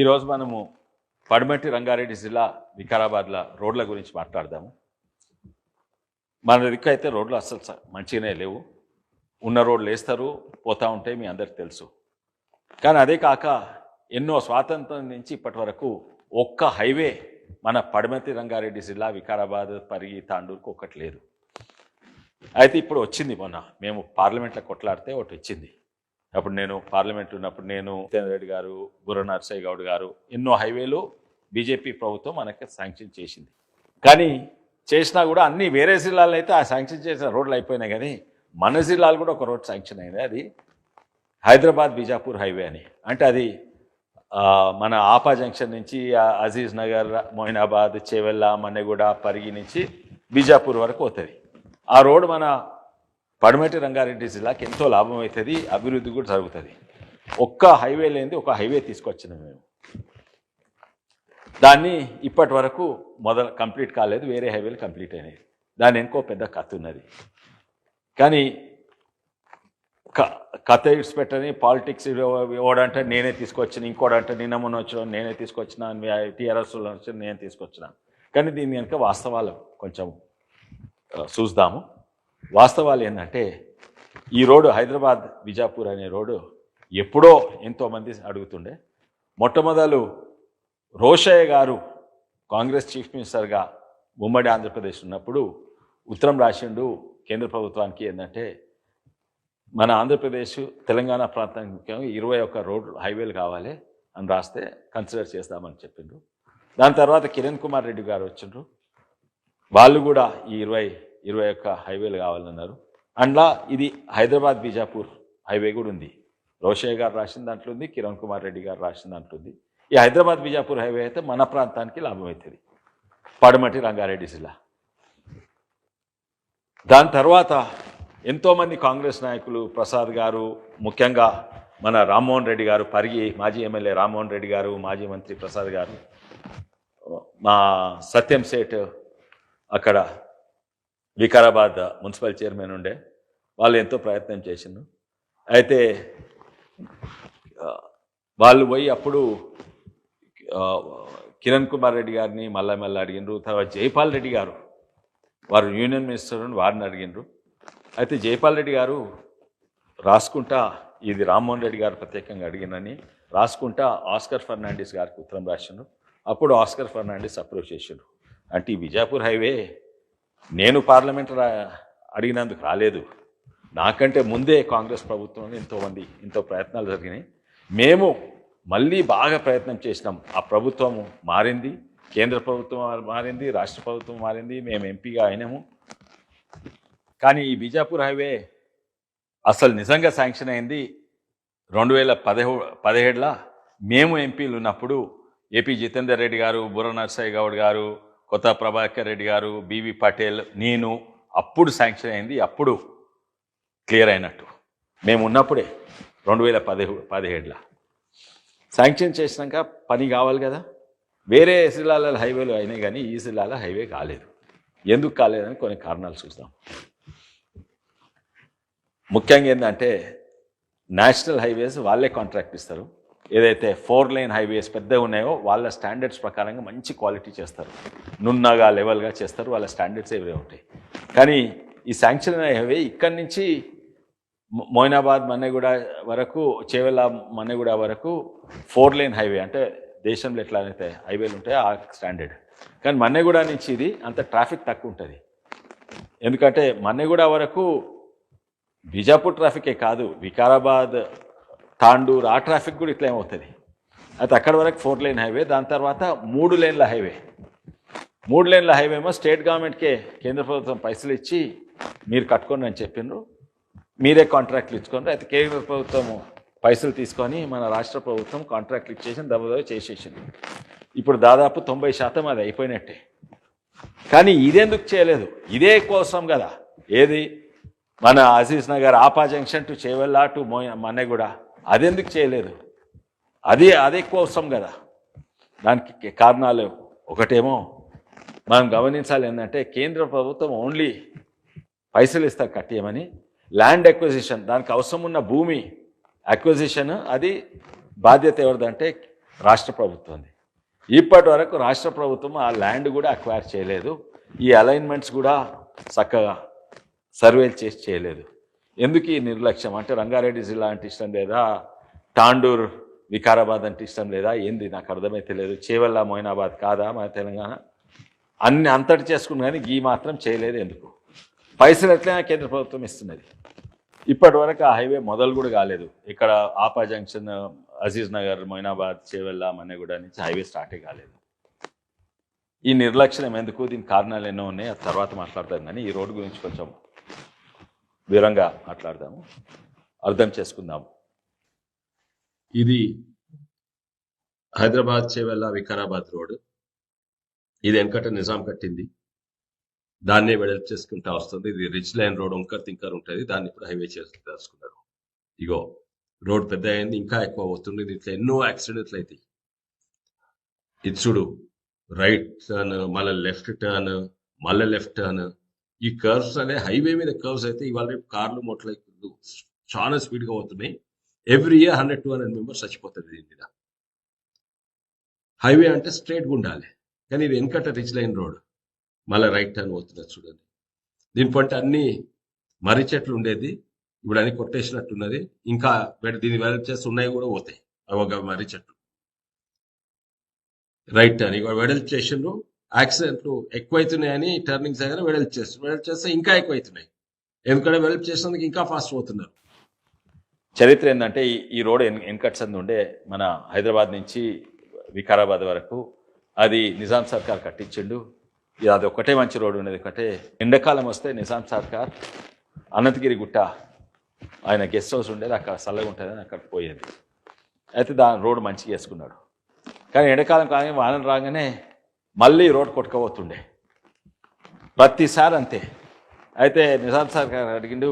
ఈరోజు మనము పడమటి రంగారెడ్డి జిల్లా వికారాబాద్ల రోడ్ల గురించి మాట్లాడదాము. మన దిక్కు అయితే రోడ్లు అసలు మంచిగానే లేవు. ఉన్న రోడ్లు వేస్తారు పోతూ ఉంటాయి మీ అందరికి తెలుసు. కానీ అదే కాక ఎన్నో స్వాతంత్రం నుంచి ఇప్పటి వరకు ఒక్క హైవే మన పడమతి రంగారెడ్డి జిల్లా వికారాబాద్ పరిగి తాండూరుకు ఒకటి లేదు. అయితే ఇప్పుడు వచ్చింది మొన్న. మేము పార్లమెంట్లో కొట్లాడితే ఒకటి వచ్చింది. అప్పుడు నేను పార్లమెంట్ ఉన్నప్పుడు నేను జితేందర్ రెడ్డి గారు బుర్ర నర్సయ్య గౌడ్ గారు ఎన్నో హైవేలు బీజేపీ ప్రభుత్వం మనకి శాంక్షన్ చేసింది. కానీ చేసినా కూడా అన్ని వేరే జిల్లాలో అయితే ఆ శాంక్షన్ చేసిన రోడ్లు అయిపోయినాయి కానీ మన జిల్లాలు కూడా ఒక రోడ్ శాంక్షన్ అయింది. అది హైదరాబాద్ బీజాపూర్ హైవే అని. అంటే అది మన ఆపా జంక్షన్ నుంచి అజీజ్ నగర్ మొయినాబాద్ చేవెళ్ళ మన్నెగూడ పరిగి నుంచి బీజాపూర్ వరకు పోతుంది. ఆ రోడ్ మన పడమటి రంగారెడ్డి జిల్లాకి ఎంతో లాభం అవుతుంది అభివృద్ధి కూడా జరుగుతుంది. ఒక్క హైవే లేనిది ఒక హైవే తీసుకొచ్చినాం మేము. దాన్ని ఇప్పటి వరకు మొదలు కంప్లీట్ కాలేదు వేరే హైవేలు కంప్లీట్ అయినాయి. దాని ఇంకో పెద్ద కథ ఉన్నది. కానీ క- కథ ఇడ్స్ పెట్టని పాలిటిక్స్ ఇవ్వడంటే నేనే తీసుకొచ్చిన ఇంకోడంటే నిన్న మొన్న వచ్చిన నేనే తీసుకొచ్చిన టీఆర్ఎస్లో వచ్చిన నేను తీసుకొచ్చిన. కానీ దీని కనుక వాస్తవాలు కొంచెం చూద్దాము. వాస్తవాలు ఏంటంటే ఈ రోడ్డు హైదరాబాద్ బిజాపూర్ అనే రోడ్డు ఎప్పుడో ఎంతోమంది అడుగుతుండే. మొట్టమొదలు రోషయ్య గారు కాంగ్రెస్ చీఫ్ మినిస్టర్గా ఉమ్మడి ఆంధ్రప్రదేశ్ ఉన్నప్పుడు ఉత్తరం రాసిండు కేంద్ర ప్రభుత్వానికి ఏంటంటే మన ఆంధ్రప్రదేశ్ తెలంగాణ ప్రాంతానికి ముఖ్యంగా ఇరవై ఒక్క రోడ్ హైవేలు కావాలి అని రాస్తే కన్సిడర్ చేస్తామని చెప్పిండ్రు. దాని తర్వాత కిరణ్ కుమార్ రెడ్డి గారు వచ్చిండ్రు. వాళ్ళు కూడా ఈ ఇరవై ఇరవై ఒక్క హైవేలు కావాలన్నారు. అండ్లా ఇది హైదరాబాద్ బీజాపూర్ హైవే కూడా ఉంది. రోషయ్య గారు రాసిన దాంట్లో ఉంది కిరణ్ కుమార్ రెడ్డి గారు రాసిన దాంట్లో ఉంది. ఈ హైదరాబాద్ బీజాపూర్ హైవే అయితే మన ప్రాంతానికి లాభం అవుతుంది పడమటి రంగారెడ్డి జిల్లా. దాని తర్వాత ఎంతోమంది కాంగ్రెస్ నాయకులు ప్రసాద్ గారు ముఖ్యంగా మన రామ్మోహన్ రెడ్డి గారు పరిగి మాజీ ఎమ్మెల్యే రామ్మోహన్ రెడ్డి గారు మాజీ మంత్రి ప్రసాద్ గారు మా సత్యం సేట్ అక్కడ వికారాబాద్ మున్సిపల్ చైర్మన్ ఉండే. వాళ్ళు ఎంతో ప్రయత్నం చేసిండ్రు. అయితే వాళ్ళు పోయి అప్పుడు కిరణ్ కుమార్ రెడ్డి గారిని మళ్ళా మళ్ళీ అడిగినారు తర్వాత జైపాల్ రెడ్డి గారు వారు యూనియన్ మినిస్టర్ అని వారిని అడిగినారు అయితే జైపాల్ రెడ్డి గారు రాసుకుంటా ఇది రామ్మోహన్ రెడ్డి గారు ప్రత్యేకంగా అడిగినని రాసుకుంటా ఆస్కర్ ఫర్నాండిస్ గారికి ఉత్తరం రాసిండ్రు. అప్పుడు ఆస్కర్ ఫర్నాండిస్ అప్రోచ్ చేసిండ్రు. అంటే ఈ బిజాపూర్ హైవే నేను పార్లమెంట్ రా అడిగినందుకు రాలేదు. నాకంటే ముందే కాంగ్రెస్ ప్రభుత్వంలో ఎంతోమంది ఎంతో ప్రయత్నాలు జరిగినాయి. మేము మళ్ళీ బాగా ప్రయత్నం చేసినాం. ఆ ప్రభుత్వం మారింది కేంద్ర ప్రభుత్వం మారింది రాష్ట్ర ప్రభుత్వం మారింది మేము ఎంపీగా అయినాము. కానీ ఈ బీజాపూర్ హైవే అసలు నిజంగా శాంక్షన్ అయింది. రెండు వేల పదహో పదిహేడులో మేము ఎంపీలు ఉన్నప్పుడు ఏపీ జితేందర్ రెడ్డి గారు బుర్ర నర్సయ్య గౌడ్ గారు కొత్త ప్రభాకర్ రెడ్డి గారు బీవీ పటేల్ నేను అప్పుడు శాంక్షన్ అయింది అప్పుడు క్లియర్ అయినట్టు. మేము ఉన్నప్పుడే రెండు వేల పదిహేడు పదిహేడులో. శాంక్షన్ చేసినాక పని కావాలి కదా? వేరే జిల్లాల హైవేలు అయినాయి కానీ ఈ జిల్లాలో హైవే కాలేదు. ఎందుకు కాలేదని కొన్ని కారణాలు చూస్తాం ముఖ్యంగా ఏంటంటే నేషనల్ హైవేస్ వాళ్ళే కాంట్రాక్ట్ ఇస్తారు. ఏదైతే ఫోర్ లైన్ హైవేస్ పెద్దగా ఉన్నాయో వాళ్ళ స్టాండర్డ్స్ ప్రకారంగా మంచి క్వాలిటీ చేస్తారు. నున్నగా లెవెల్గా చేస్తారు వాళ్ళ స్టాండర్డ్స్ ఏవే ఉంటాయి. కానీ ఈ శాంక్షన్ హైవే ఇక్కడి నుంచి మోయినాబాద్ మన్నెగూడ వరకు చేవెల మన్నెగూడ వరకు ఫోర్ లైన్ హైవే అంటే దేశంలో ఎట్లా అయితే హైవేలు ఉంటాయో ఆ స్టాండర్డ్ కానీ మన్నెగూడ నుంచి ఇది అంత ట్రాఫిక్ తక్కువ ఉంటుంది. ఎందుకంటే మన్నెగూడ వరకు బీజాపూర్ ట్రాఫికే కాదు వికారాబాద్ తాండూరు ఆ ట్రాఫిక్ కూడా ఇట్లా ఏమవుతుంది? అయితే అక్కడ వరకు ఫోర్ లైన్ హైవే దాని తర్వాత మూడు లేన్ల హైవే. మూడు లేన్ల హైవే ఏమో స్టేట్ గవర్నమెంట్కే కేంద్ర ప్రభుత్వం పైసలు ఇచ్చి మీరు కట్టుకోండి అని చెప్పిండ్రు మీరే కాంట్రాక్ట్లు ఇచ్చుకోండి అయితే కేంద్ర ప్రభుత్వము పైసలు తీసుకొని మన రాష్ట్ర ప్రభుత్వం కాంట్రాక్ట్లు ఇచ్చేసి దెబ్బదెబ్బ చేసేసింది. ఇప్పుడు దాదాపు తొంభై శాతం అది అయిపోయినట్టే. కానీ ఇదెందుకు చేయలేదు? ఇదే కోసం కదా. ఏది? మన Aziz Nagar ఆపా junction to Chevella to మోయ మన్నెగూడ. అదెందుకు చేయలేదు అది అదే కోసం కదా. దానికి కారణాలు ఒకటేమో మనం గమనించాలి ఏంటంటే కేంద్ర ప్రభుత్వం ఓన్లీ పైసలు ఇస్తారు కట్టేయమని. ల్యాండ్ అక్విజిషన్ దానికి అవసరం ఉన్న భూమి అక్విజిషన్ అది బాధ్యత ఎవరిదంటే రాష్ట్ర ప్రభుత్వంది. ఇప్పటి వరకు రాష్ట్ర ప్రభుత్వం ఆ ల్యాండ్ కూడా అక్వైర్ చేయలేదు. ఈ అలైన్మెంట్స్ కూడా చక్కగా సర్వేలు చేసి చేయలేదు. ఎందుకు ఈ నిర్లక్ష్యం? అంటే రంగారెడ్డి జిల్లా అంటే ఇష్టం లేదా? తాండూర్ వికారాబాద్ అంటే ఇష్టం లేదా? ఏంది? నాకు అర్థమైతే లేదు. చేవల్ల మొయినాబాద్ కాదా మన తెలంగాణ? అన్ని అంతటి చేసుకుని కానీ ఈ మాత్రం చేయలేదు ఎందుకు? పైసలు ఎట్లయినా కేంద్ర ప్రభుత్వం ఇస్తున్నది. ఇప్పటి వరకు ఆ హైవే మొదలు కూడా కాలేదు. ఇక్కడ ఆపా జంక్షన్ అజీజ్ నగర్ మొయినాబాద్ చేవెళ్ళ మన్నెగూడ నుంచి హైవే స్టార్టే కాలేదు. ఈ నిర్లక్ష్యం ఎందుకు? దీని కారణాలు ఎన్నో ఉన్నాయి. ఆ తర్వాత మాట్లాడతాం కానీ ఈ రోడ్డు గురించి కొంచెం వివరంగా మాట్లాడదాము. అర్థం చేసుకుందాము. ఇది హైదరాబాద్ చేవెళ్ళ వికారాబాద్ రోడ్. ఇది వెనకట నిజాం కట్టింది. దాన్నే వెడల్పు చేసుకుంటా వస్తుంది. ఇది రిచ్ లైన్ రోడ్ వంకర్ తింకర్ ఉంటుంది. దాన్ని ఇప్పుడు హైవే చేసుకుంటారు ఇగో రోడ్ పెద్ద అయింది ఇంకా ఎక్కువ వస్తుంది దీంట్లో ఎన్నో యాక్సిడెంట్లు అవుతాయి ఇది చూడు రైట్ టర్న్ మళ్ళీ లెఫ్ట్ టర్న్ మళ్ళీ లెఫ్ట్ టర్న్. ఈ కర్వ్స్ అనే హైవే మీద కర్వ్స్ అయితే ఇవాళ రేపు కార్లు మొట్ల చాలా స్పీడ్గా పోతున్నాయి. Every year hundred two hundred members చచ్చిపోతుంది దీని మీద. హైవే అంటే స్ట్రేట్గా ఉండాలి. కానీ ఇది వెనకట రిచ్ లైన్ రోడ్. మళ్ళీ రైట్ టర్న్ పోతున్నది చూడండి. దీని పంట అన్ని మర్రి చెట్లు ఉండేది. ఇప్పుడు అన్ని కొట్టేసినట్టున్నది. ఇంకా వెడ- దీన్ని వెడల్పు ఉన్నాయి కూడా పోతాయి. అవి ఒక మర్రి చెట్లు. Right turn. ఇక వెడల్పు చేసిండ్రు. యాక్సిడెంట్లు ఎక్కువైతున్నాయని టర్నింగ్స్ దగ్గర వెడల్పు చేస్తారు వెడల్పు చేస్తే ఇంకా ఎక్కువైతున్నాయి. ఎందుకంటే వెడల్పు చేసినందుకు ఇంకా ఫాస్ట్ పోతున్నారు. చరిత్ర ఏంటంటే ఈ రోడ్ ఎన్ ఎన్కట్స్ అందు ఉండే మన హైదరాబాద్ నుంచి వికారాబాద్ వరకు. అది నిజాం సర్కార్ కట్టించిండు. ఇది అది ఒకటే మంచి రోడ్డు ఉండేది ఒకటే ఎండాకాలం వస్తే నిజాం సర్కార్ అనంతగిరి గుట్ట ఆయన గెస్ట్ హౌస్ ఉండేది. అక్కడ చల్లగా ఉంటుందని అక్కడ పోయేది. అయితే దాని రోడ్డు మంచిగా వేసుకున్నాడు. కానీ ఎండాకాలం కానీ వానలు రాగానే మళ్ళీ రోడ్ కొట్టుకోబోతుండే. ప్రతిసారి అంతే అయితే నిజాం సార్ గారు అడిగిండు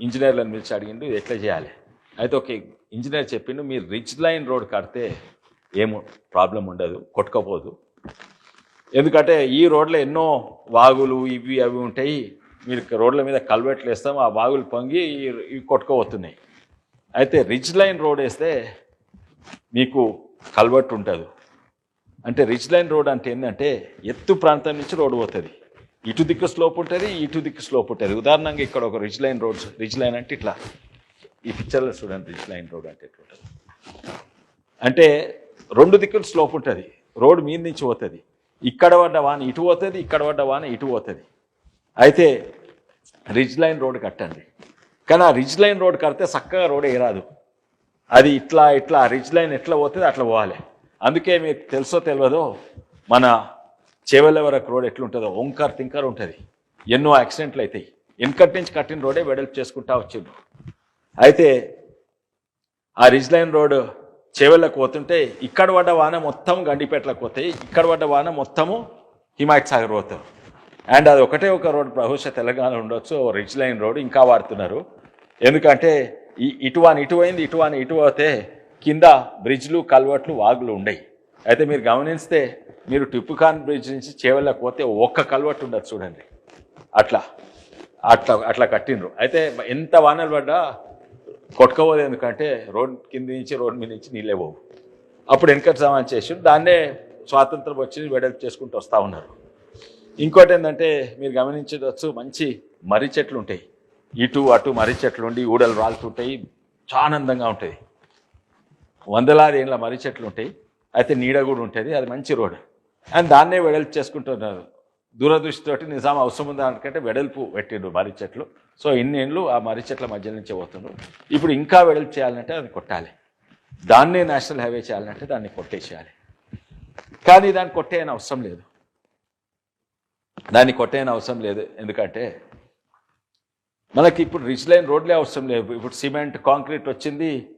ఇంజనీర్లను పిలిచి అడిగిండు ఎట్లా చేయాలి? అయితే ఒక ఇంజనీర్ చెప్పిండు మీరు రిచ్ లైన్ రోడ్ కడితే ఏం ప్రాబ్లం ఉండదు కొట్టుకోపోదు. ఎందుకంటే ఈ రోడ్లో ఎన్నో వాగులు ఇవి అవి ఉంటాయి మీరు రోడ్ల మీద కల్వెట్లు వేస్తాం ఆ వాగులు పొంగి ఇవి కొట్టుకోబోతున్నాయి. అయితే రిచ్ లైన్ రోడ్ వేస్తే మీకు కల్వర్ట్ ఉంటుంది. అంటే రిచ్ లైన్ రోడ్ అంటే ఏంటంటే ఎత్తు ప్రాంతం నుంచి రోడ్డు పోతుంది. ఇటు దిక్కు స్లోప్ ఉంటుంది ఇటు దిక్కు స్లోప్ ఉంటుంది. ఉదాహరణంగా ఇక్కడ ఒక rich line roads rich line అంటే ఇట్లా. ఈ పిక్చర్లో చూడండి రిచ్ లైన్ రోడ్ అంటే ఎట్లా ఉంటుంది. అంటే రెండు దిక్కులు స్లోప్ ఉంటుంది. రోడ్ మీద నుంచి పోతుంది. ఇక్కడ పడ్డ వాన ఇటు పోతుంది ఇక్కడ పడ్డ వాన ఇటు పోతుంది. అయితే రిజ్ లైన్ రోడ్ కట్టండి. కానీ ఆ రిజ్ లైన్ రోడ్ కడితే చక్కగా రోడ్ ఏరాదు. అది ఇట్లా ఇట్లా రిజ్ లైన్ ఎట్లా పోతుంది అట్లా పోవాలి. అందుకే మీకు తెలుసో తెలియదో మన చేవెళ్ళ వరకు రోడ్ ఎట్లుంటుందో ఓంకార్ తింకర్ ఉంటుంది. ఎన్నో యాక్సిడెంట్లు అవుతాయి వెనకటి నుంచి కట్టిన రోడే వెడల్పు చేసుకుంటా వచ్చిండు. అయితే ఆ రిజ్ లైన్ రోడ్ చేవెళ్ళకు పోతుంటే ఇక్కడ పడ్డ వాన మొత్తం గండిపేటలకు పోతాయి. ఇక్కడ పడ్డ వాన మొత్తము హిమాయత్ సాగర్ పోతాం అండ్ అది ఒకటే ఒక రోడ్ బహుశా తెలంగాణ ఉండొచ్చు రిజ్ లైన్ రోడ్ ఇంకా వాడుతున్నారు. ఎందుకంటే ఈ ఇటువాని ఇటు అయింది ఇటువాని ఇటు పోతే కింద బ్రిడ్జ్లు కల్వర్ట్లు వాగులు ఉండయి. అయితే మీరు గమనిస్తే మీరు టిప్పుఖాన్ బ్రిడ్జ్ నుంచి చేవెళ్ళకు పోతే ఒక్క కల్వర్ట్ ఉండదు చూడండి. అట్లా అట్లా అట్లా కట్టిండ్రు. అయితే ఎంత వానలు పడ్డా కొట్టుకోవద్దు ఎందుకంటే రోడ్ కింద నుంచి రోడ్ మీద నుంచి నీళ్ళే పోవు. అప్పుడు వెనకటి సమాన్ చేసి దాన్నే స్వాతంత్రం వచ్చి వెడల్పు చేసుకుంటూ వస్తూ ఉన్నారు. ఇంకోటి ఏంటంటే మీరు గమనించవచ్చు మంచి మర్రి చెట్లు ఉంటాయి. ఇటు అటు మర్రి చెట్లు ఉండి ఊడలు రాలుతుంటాయి చాలా అందంగా ఉంటుంది వందలాది ఏళ్ళ మర్రి చెట్లు ఉంటాయి. అయితే నీడ కూడా ఉంటుంది అది మంచి రోడ్. అండ్ దాన్నే వెడల్పు చేసుకుంటున్నారు. దూరదృష్టితోటి నిజాం అవసరం ఉందా అనుకంటే వెడల్పు పెట్టిండ్రు మర్రి చెట్లు. సో ఇన్ని ఏళ్ళు ఆ మర్రి చెట్ల మధ్య నుంచే పోతుండ్రు. ఇప్పుడు ఇంకా వెడల్పు చేయాలంటే అది కొట్టాలి. దాన్నే నేషనల్ హైవే చేయాలంటే దాన్ని కొట్టేసేయాలి. కానీ దాన్ని కొట్టేయని అవసరం లేదు. దాన్ని కొట్టేయని అవసరం లేదు. ఎందుకంటే మనకి ఇప్పుడు రిచ్ లైన్ రోడ్లే అవసరం లేదు. ఇప్పుడు సిమెంట్ కాంక్రీట్ వచ్చింది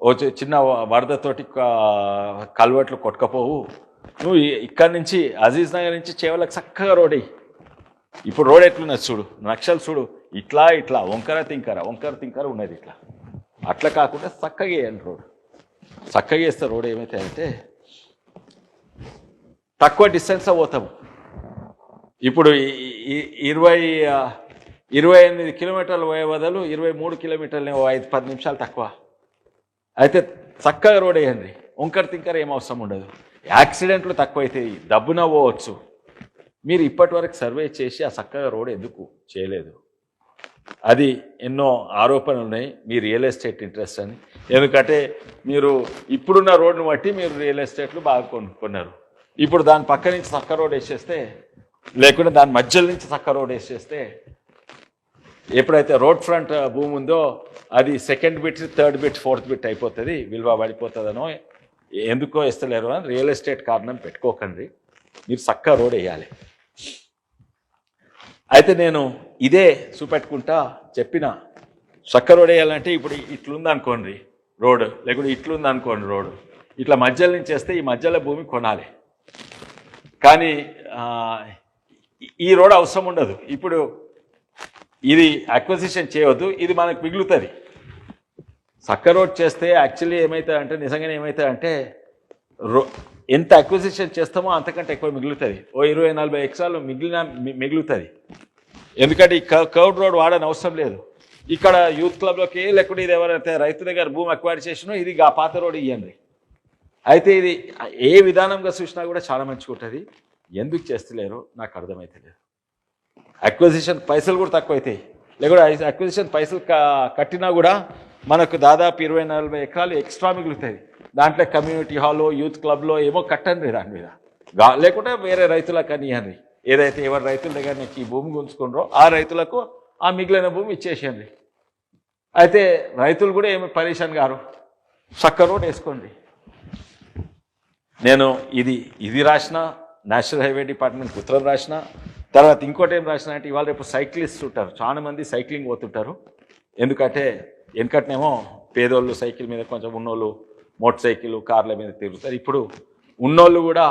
ఓ చిన్న వరదతోటి కల్వెట్లు కొట్టుకపోవు. నువ్వు ఇక్కడ ఇక్కడి నుంచి అజీజ్ నగర్ నుంచి చేవలకు చక్కగా రోడ్ ఇప్పుడు రోడ్ ఎట్లున్నది చూడు నక్షలు చూడు. ఇట్లా ఇట్లా వంకర తింకర వంకర తింకర ఉన్నది ఇట్లా. అట్లా కాకుండా చక్కగా వేయాలి రోడ్. చక్కగా వేస్తే రోడ్ ఏమైతాయంటే తక్కువ డిస్టెన్స్లో పోతాము. ఇప్పుడు ఇరవై ఇరవై ఎనిమిది కిలోమీటర్లు పోయే బదులు ఇరవై మూడు కిలోమీటర్లు ఓ ఐదు పది నిమిషాలు తక్కువ. అయితే చక్కగా రోడ్ వేయండి. వంకర తింకర ఏం అవసరం ఉండదు. యాక్సిడెంట్లు తక్కువైతే డబ్బున పోవచ్చు. మీరు ఇప్పటి వరకు సర్వే చేసి ఆ చక్కగా రోడ్ ఎందుకు చేయలేదు? అది ఎన్నో ఆరోపణలు ఉన్నాయి. మీ రియల్ ఎస్టేట్ ఇంట్రెస్ట్ అని. ఎందుకంటే మీరు ఇప్పుడున్న రోడ్ను బట్టి మీరు రియల్ ఎస్టేట్లు బాగా కొనుక్కున్నారు. ఇప్పుడు దాని పక్క నుంచి చక్క రోడ్ వేసేస్తే లేకుంటే దాని మధ్యలో నుంచి చక్క రోడ్ వేసేస్తే ఎప్పుడైతే రోడ్ ఫ్రంట్ భూమి ఉందో అది second bit third bit fourth bit అయిపోతుంది విలువ పడిపోతుందనో ఎందుకో ఇస్తలేరు అని రియల్ ఎస్టేట్ కారణం పెట్టుకోకండి. మీరు చక్క రోడ్ వేయాలి. అయితే నేను ఇదే చూపెట్టుకుంటా చెప్పిన చక్క రోడ్ వేయాలంటే ఇప్పుడు ఇట్లుంది అనుకోండి రోడ్ లేకుంటే ఇట్లుంది అనుకోండి రోడ్. ఇట్లా మధ్యలో నుంచి వేస్తే ఈ మధ్యలో భూమి కొనాలి. కానీ ఈ రోడ్ అవసరం ఉండదు. ఇప్పుడు ఇది అక్వజిషన్ చేయవద్దు ఇది మనకు మిగులుతుంది. చక్క రోడ్ చేస్తే యాక్చువల్లీ ఏమవుతుంది అంటే నిజంగానే ఏమవుతుంది అంటే రో ఎంత అక్విజిషన్ చేస్తామో అంతకంటే ఎక్కువ మిగులుతుంది. ఓ ఇరవై నలభై ఎకరాలు మిగిలిన మిగులుతుంది. ఎందుకంటే ఈ కర్వ్ రోడ్ వాడని అవసరం లేదు. ఇక్కడ యూత్ క్లబ్లోకి లేకుండా ఇది ఎవరైతే రైతు దగ్గర భూమి అక్వైర్ చేసినో ఇది ఆ పాత రోడ్ ఇవ్వండి అయితే ఇది ఏ విధానంగా చూసినా కూడా చాలా మంచిగా ఉంటుంది ఎందుకు చేస్తలేరు నాకు అర్థమైతలేదు. అక్విజిషన్ పైసలు కూడా తక్కువ అవుతాయి లేకుంటే అక్విజిషన్ పైసలు కట్టినా కూడా మనకు దాదాపు ఇరవై నలభై ఎకరాలు ఎక్స్ట్రా మిగులుతాయి. దాంట్లో కమ్యూనిటీ హాల్లో యూత్ క్లబ్లో ఏమో కట్టండి దాని మీద. లేకుంటే వేరే రైతులకు అని ఏదైతే ఎవరి రైతుల దగ్గర నీకు ఈ భూమి గుంజుకున్నారో ఆ రైతులకు ఆ మిగిలిన భూమి ఇచ్చేసేయండి. అయితే రైతులు కూడా ఏమి పరేషాన్ గారు? చక్క రోడ్ వేసుకోండి. నేను ఇది ఇది రాసిన నేషనల్ హైవే డిపార్ట్మెంట్ ఉత్తరం రాసిన తర్వాత ఇంకోటి ఏం రాసినట్టు ఇవాళ రేపు సైక్లిస్ట్ ఉంటారు. చాలా మంది సైక్లింగ్ పోతుంటారు. ఎందుకంటే వెనకట్నేమో పేదోళ్ళు సైకిల్ మీద కొంచెం ఉన్నోళ్ళు మోటార్ సైకిల్ కార్ల మీద తిరుగుతారు. ఇప్పుడు ఉన్నోళ్ళు కూడా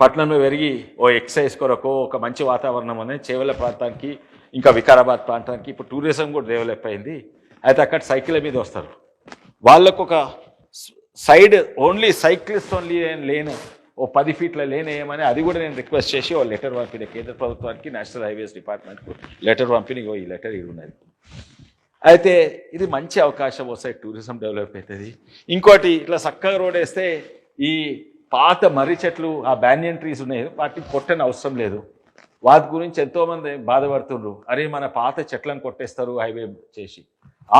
పట్టణంలో పెరిగి ఓ ఎక్సర్సైజ్ కొరకు ఒక మంచి వాతావరణం అనేది చేవల ప్రాంతానికి ఇంకా వికారాబాద్ ప్రాంతానికి ఇప్పుడు టూరిజం కూడా డెవలప్ అయింది. అయితే అక్కడ సైకిల్ మీద వస్తారు. వాళ్ళకు ఒక సైడ్ ఓన్లీ సైక్లిస్ట్ ఓన్లీ లేను ఓ పది ఫీట్ల లేనేయమని అది కూడా నేను రిక్వెస్ట్ చేసి ఓ లెటర్ పంపిన కేంద్ర ప్రభుత్వానికి నేషనల్ హైవేస్ డిపార్ట్మెంట్కు లెటర్ పంపిన ఇగో ఈ లెటర్ ఇది ఉన్నది. అయితే ఇది మంచి అవకాశం వస్తాయి టూరిజం డెవలప్ అవుతుంది. ఇంకోటి ఇట్లా చక్కగా రోడ్ వేస్తే ఈ పాత మర్రి చెట్లు ఆ బ్యానియన్ ట్రీస్ ఉన్నాయి వాటిని కొట్టని అవసరం లేదు. వాటి గురించి ఎంతోమంది బాధపడుతుండ్రు. అరే మన పాత చెట్లను కొట్టేస్తారు హైవే చేసి.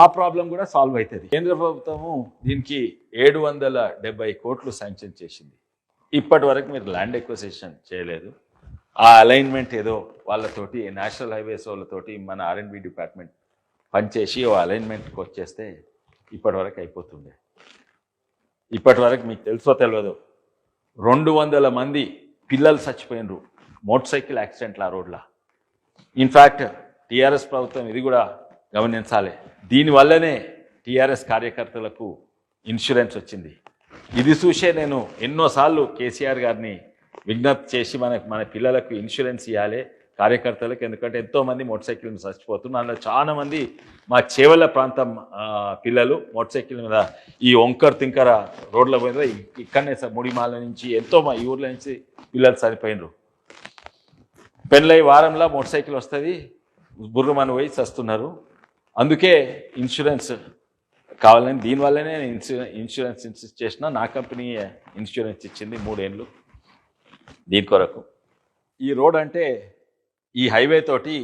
ఆ ప్రాబ్లం కూడా సాల్వ్ అవుతుంది. కేంద్ర ప్రభుత్వము దీనికి ఏడు వందల డెబ్బై కోట్లు శాంక్షన్ చేసింది. ఇప్పటి వరకు మీరు ల్యాండ్ ఎక్విజిషన్ చేయలేదు. ఆ అలైన్మెంట్ ఏదో వాళ్ళతోటి నేషనల్ హైవేస్ వాళ్ళతోటి మన ఆర్ఎండ్బి డిపార్ట్మెంట్ పనిచేసి ఓ అలైన్మెంట్కి వచ్చేస్తే ఇప్పటి వరకు అయిపోతుండే. ఇప్పటి వరకు మీకు తెలుసో తెలియదు రెండు వందల మంది పిల్లలు చచ్చిపోయినరు మోటార్ సైకిల్ యాక్సిడెంట్లు ఆ రోడ్లా. ఇన్ఫ్యాక్ట్ టీఆర్ఎస్ ప్రభుత్వం ఇది కూడా గమనించాలి. దీనివల్లనే టీఆర్ఎస్ కార్యకర్తలకు ఇన్సూరెన్స్ వచ్చింది. ఇది చూసే నేను ఎన్నోసార్లు కేసీఆర్ గారిని విజ్ఞప్తి చేసి మన మన పిల్లలకు ఇన్సూరెన్స్ ఇవ్వాలి కార్యకర్తలకు ఎందుకంటే ఎంతోమంది మోటార్ సైకిల్ మీద చచ్చిపోతున్నారు. అందులో చాలామంది మా చేవల ప్రాంతం పిల్లలు మోటార్ సైకిల్ మీద ఈ ఒంకర్ తింకర రోడ్ల మీద ఇక్కడనే ముడిమాల నుంచి ఎంతో మా ఈ ఊర్ల నుంచి పిల్లలు చనిపోయినరు. పెళ్ళై వారంలో మోటార్ సైకిల్ వస్తుంది బుర్రమని పోయి చస్తున్నారు. అందుకే ఇన్సూరెన్స్ కావాలని దీనివల్లనే నేను ఇన్సూరెన్స్ ఇన్సూరెన్స్ చేసిన నా కంపెనీ ఇన్సూరెన్స్ ఇచ్చింది మూడేళ్ళు దీని కొరకు. ఈ రోడ్ అంటే ఈ హైవే తోటి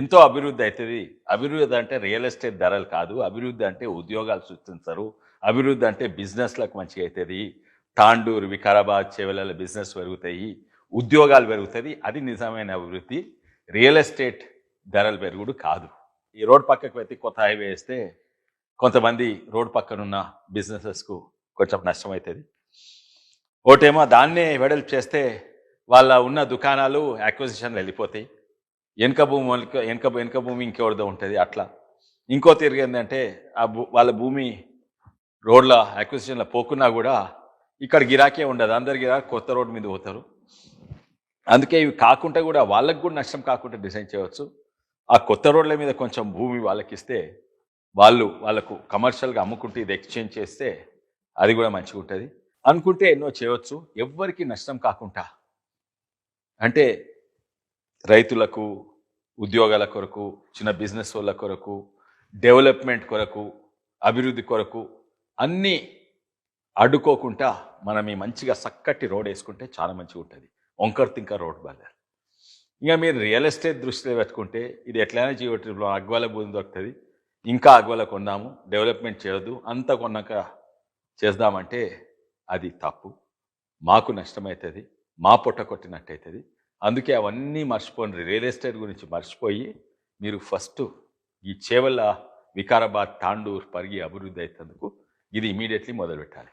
ఎంతో అభివృద్ధి అవుతుంది అభివృద్ధి అంటే రియల్ ఎస్టేట్ ధరలు కాదు. అభివృద్ధి అంటే ఉద్యోగాలు సృష్టించరు. అభివృద్ధి అంటే బిజినెస్లకు మంచిగా అవుతుంది తాండూరు వికారాబాద్ చెవెల బిజినెస్ పెరుగుతాయి. ఉద్యోగాలు పెరుగుతుంది అది నిజమైన అభివృద్ధి. రియల్ ఎస్టేట్ ధరలు పెరుగుడు కాదు. ఈ రోడ్ పక్కకు పెట్టి కొత్త హైవే వేస్తే కొంతమంది రోడ్ పక్కనున్న బిజినెసెస్కు కొంచెం నష్టం అవుతుంది ఒకటేమో దాన్నే వెడల్పు చేస్తే వాళ్ళ ఉన్న దుకాణాలు అక్విజిషన్లు వెళ్ళిపోతాయి. వెనక భూమి వాళ్ళకి వెనక వెనక భూమి ఇంకెవరిదో ఉంటుంది అట్లా. ఇంకో తిరిగి ఏంటంటే ఆ భూ వాళ్ళ భూమి రోడ్ల అక్విజిషన్లో పోకున్నా కూడా ఇక్కడ గిరాకే ఉండదు. అందరు గిరాకీ కొత్త రోడ్డు మీద పోతారు. అందుకే ఇవి కాకుండా కూడా వాళ్ళకు కూడా నష్టం కాకుండా డిజైన్ చేయవచ్చు. ఆ కొత్త రోడ్ల మీద కొంచెం భూమి వాళ్ళకి ఇస్తే వాళ్ళు వాళ్ళకు కమర్షియల్గా అమ్ముకుంటే ఇది ఎక్స్చేంజ్ చేస్తే అది కూడా మంచిగా ఉంటుంది అనుకుంటే ఎన్నో చేయవచ్చు ఎవ్వరికి నష్టం కాకుండా. అంటే రైతులకు ఉద్యోగాల కొరకు చిన్న బిజినెస్ వాళ్ళ కొరకు డెవలప్మెంట్ కొరకు అభివృద్ధి కొరకు అన్నీ అడ్డుకోకుండా మనం ఈ మంచిగా చక్కటి రోడ్ వేసుకుంటే చాలా మంచిగా ఉంటుంది వంకర్ తింక రోడ్ బజార్. ఇంకా మీరు రియల్ ఎస్టేట్ దృష్టిలో పెట్టుకుంటే ఇది ఎట్లయినా జీవోట్రిప్లో అగ్వాల భూమి దొరుకుతుంది. ఇంకా అగ్వాల కొన్నాము డెవలప్మెంట్ చేయదు అంత కొన్నాక చేద్దామంటే అది తప్పు. మాకు నష్టమవుతుంది మా పొట్ట కొట్టినట్టయితుంది. అందుకే అవన్నీ మర్చిపోండి. రియల్ ఎస్టేట్ గురించి మర్చిపోయి మీరు ఫస్ట్ ఈ చేవల వికారాబాద్ తాండూర్ పరిగి అభివృద్ధి అవుతుందుకు ఇది ఇమీడియట్లీ మొదలుపెట్టాలి.